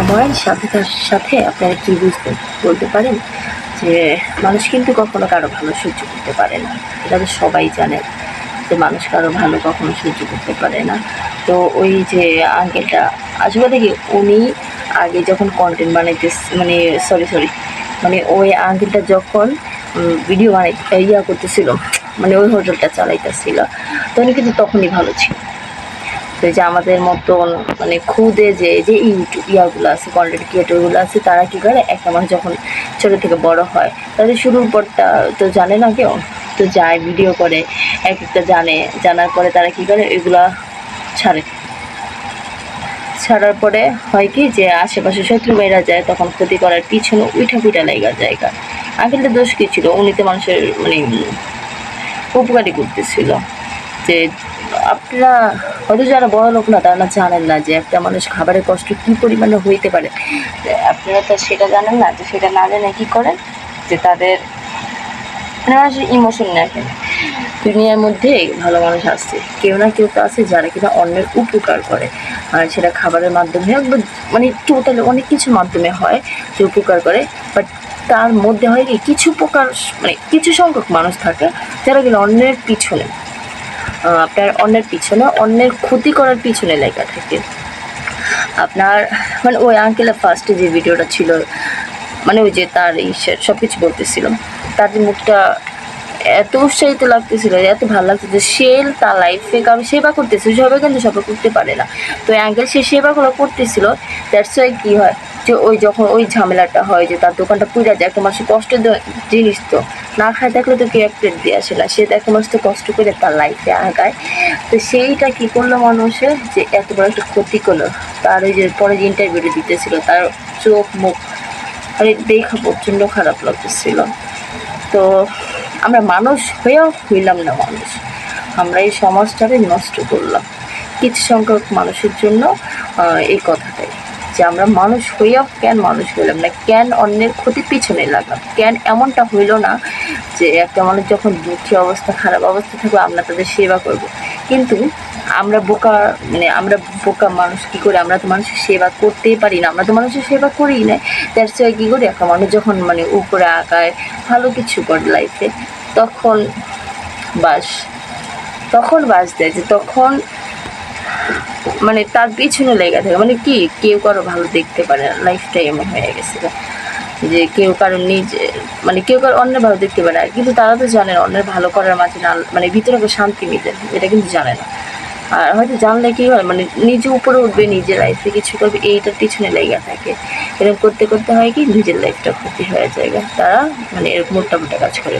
সময়ের সাথে সাথে আপনারা কি বুঝতে বলতে পারেন যে মানুষ কিন্তু কখনো কারও ভালো সহ্য করতে পারে না? এটা তো সবাই জানে যে মানুষ কারও ভালো কখনো সহ্য করতে পারে না। তো ওই যে আঙ্কেলটা আসলে দেখি উনি আগে যখন কন্টেন্ট বানাইতে মানে সরি সরি মানে ওই আঙ্কেলটা যখন ভিডিও বানাই, ইয়া করতেছিল মানে ওই হোটেলটা চালাইতেছিল, তো উনি কিন্তু তখনই ভালো ছিল। তো এই যে আমাদের মতন মানে খুদে যে যে ইউটিউব ইয়াগুলো আছে কন্টেন্ট ক্রিয়েটরগুলো আছে, তারা কী করে? একটা মানুষ যখন ছোটো থেকে বড় হয়, তাদের শুরুর পরটা তো জানে না কেউ? তো যায় ভিডিও করে, এক একটা জানে, জানার পরে তারা কী করে? এগুলা ছাড়ে। ছাড়ার পরে হয় কি যে, আশেপাশে শত্রু মেয়েরা যায়, তখন ক্ষতি করার পিছনে উইঠা পিঠা লেগা জায়গা। আগেরটা দোষ কী ছিল? উনি তো মানুষের মানে উপকারী করতেছিল। যে আপনারা হয়তো যারা বড় লোক না, তারা জানেন না যে একটা মানুষ খাবারের কষ্ট কী পরিমাণে হইতে পারে। আপনারা তো সেটা জানেন না, যে সেটা না জেনে কী করেন? যে তাদের মানে মানুষের ইমোশন দেখেন দুনিয়ার মধ্যে ভালো মানুষ আসছে কেউ না কেউ তো আছে যারা কিনা অন্যের উপকার করে। আর সেটা খাবারের মাধ্যমে হোক মানে টোটালি অনেক কিছুর মাধ্যমে হয় যে উপকার করে। বাট তার মধ্যে হয় কি, কিছু প্রকার মানে কিছু সংখ্যক মানুষ থাকে যারা কিনা অন্যের পিছনে। আপনার অন্যের পিছনে, অন্যের ক্ষতি করার পিছনে লেখা থাকে। আপনার মানে ওই আঙ্কেলের ফার্স্টে যে ভিডিওটা ছিল মানে ওই যে তার ইসের সব কিছু বলতেছিল, তার যে মুখটা এত উৎসাহিত লাগতেছিল, এত ভালো লাগতেছে সে তার লাইফে কারণ সেবা করতেছে সবাই কিন্তু সেবা করতে পারে না। তো আঙ্কেল সে সেবাগুলো করতেছিল দ্যাটস ওয়াই কী হয়, যে ওই যখন ওই ঝামেলাটা হয়, যে তার দোকানটা পুড়ে যায় একটা মানুষের কষ্টের জিনিস তো না খায় থাকলে তো কেউ প্লেট দিয়ে আসে। না সে তো একটা মানুষ তো কষ্ট করে তার লাইফে আগায়। তো সেইটা কী করল মানুষের যে এত বড় একটা ক্ষতি করল। তার ওই যে পরে যে ইন্টারভিউটা দিতেছিল, তার চোখ, মুখ আরে দেখা প্রচণ্ড খারাপ লাগতেছিল। তো আমরা মানুষ হয়েও হইলাম না মানুষ। আমরা এই সমাজটাকে নষ্ট করলাম। কিছু সংখ্যক মানুষের জন্য এই কথাটাই। যে আমরা মানুষ হইয়াও কেন মানুষ হইলাম না? কেন অন্যের ক্ষতির পিছনে লাগলাম? কেন এমনটা হইল না যে একটা মানুষ যখন দুঃখী অবস্থা, খারাপ অবস্থা থাকবে, আমরা তাদের সেবা করব। কিন্তু আমরা বোকা মানে আমরা বোকা মানুষ, কী করে? আমরা তো মানুষের সেবা করতেই পারি না। আমরা তো মানুষের সেবা করি না। তার ওয়াই কী করি? একটা মানুষ যখন মানে উপরে আঁকায়, ভালো কিছু করে লাইফে তখন বাস তখন বাস দেয় যে তখন মানে তার পিছনে লেগে থাকে। মানে কি? কেউ কারও ভালো দেখতে পারে না। লাইফটাই এমন হয়ে গেছে। যে কেউ কারও নিজে মানে কেউ কারও অন্যের ভালো দেখতে পারে না। কিন্তু তারা তো জানে না অন্যের ভালো করার মাঝে না মানে ভিতরে একটা শান্তি মিলে, এটা কিন্তু জানে না। আর হয়তো জানলে কি হয় মানে নিজে উপরে উঠবে নিজের লাইফে কিছু করবে, এইটার পিছনে লেগে থাকে। এরকম করতে করতে হয় কি, নিজের লাইফটা ক্ষতি হয়ে যায়। তারা মানে এরকম মোটা মোটা কাজ করে।